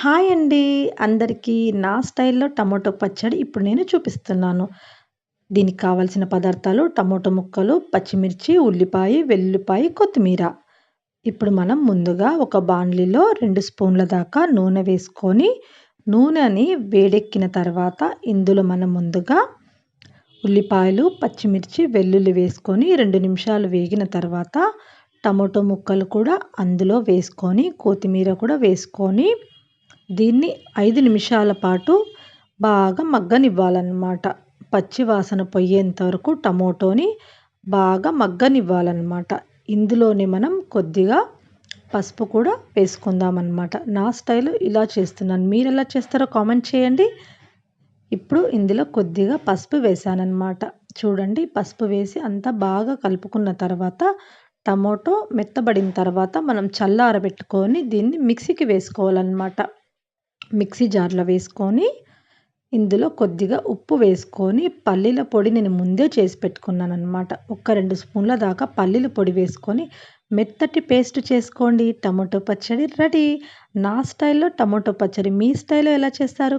Hi అండి. అందరికీ నా స్టైల్లో టమాటో పచ్చడి ఇప్పుడు నేను చూపిస్తున్నాను. దీనికి కావాల్సిన పదార్థాలు టమాటో ముక్కలు పచ్చిమిర్చి ఉల్లిపాయ వెల్లుల్లిపాయ కొత్తిమీర. ఇప్పుడు మనం ముందుగా ఒక బాండ్లీలో రెండు స్పూన్ల దాకా నూనె వేసుకొని నూనెని వేడెక్కిన తర్వాత ఇందులో మనం ముందుగా ఉల్లిపాయలు పచ్చిమిర్చి వెల్లుల్లి వేసుకొని రెండు నిమిషాలు వేగిన తర్వాత టమాటో ముక్కలు కూడా అందులో వేసుకొని కొత్తిమీర కూడా వేసుకొని దీన్ని ఐదు నిమిషాల పాటు బాగా మగ్గనివ్వాలన్నమాట. పచ్చి వాసన పోయేంత వరకు టమోటోని బాగా మగ్గనివ్వాలన్నమాట. ఇందులోనే మనం కొద్దిగా పసుపు కూడా వేసుకుందాం అన్నమాట నా స్టైల్ ఇలా చేస్తున్నాను. మీరు ఎలా చేస్తారో కామెంట్ చేయండి. ఇప్పుడు ఇందులో కొద్దిగా పసుపు వేసానన్నమాట. చూడండి పసుపు వేసి అంతా బాగా కలుపుకున్న తర్వాత టమోటో మెత్తబడిన తర్వాత మనం చల్లారబెట్టుకొని దీన్ని మిక్సీకి వేసుకోవాలన్నమాట. మిక్సీ జార్లో వేసుకొని ఇందులో కొద్దిగా ఉప్పు వేసుకొని పల్లీల పొడి నేను ముందే చేసి పెట్టుకున్నాను అనమాట ఒక రెండు స్పూన్ల దాకా పల్లీల పొడి వేసుకొని మెత్తటి పేస్ట్ చేసుకోండి. టమాటో పచ్చడి రెడీ. నా స్టైల్లో టమాటో పచ్చడి మీ స్టైల్లో ఎలా చేస్తారు?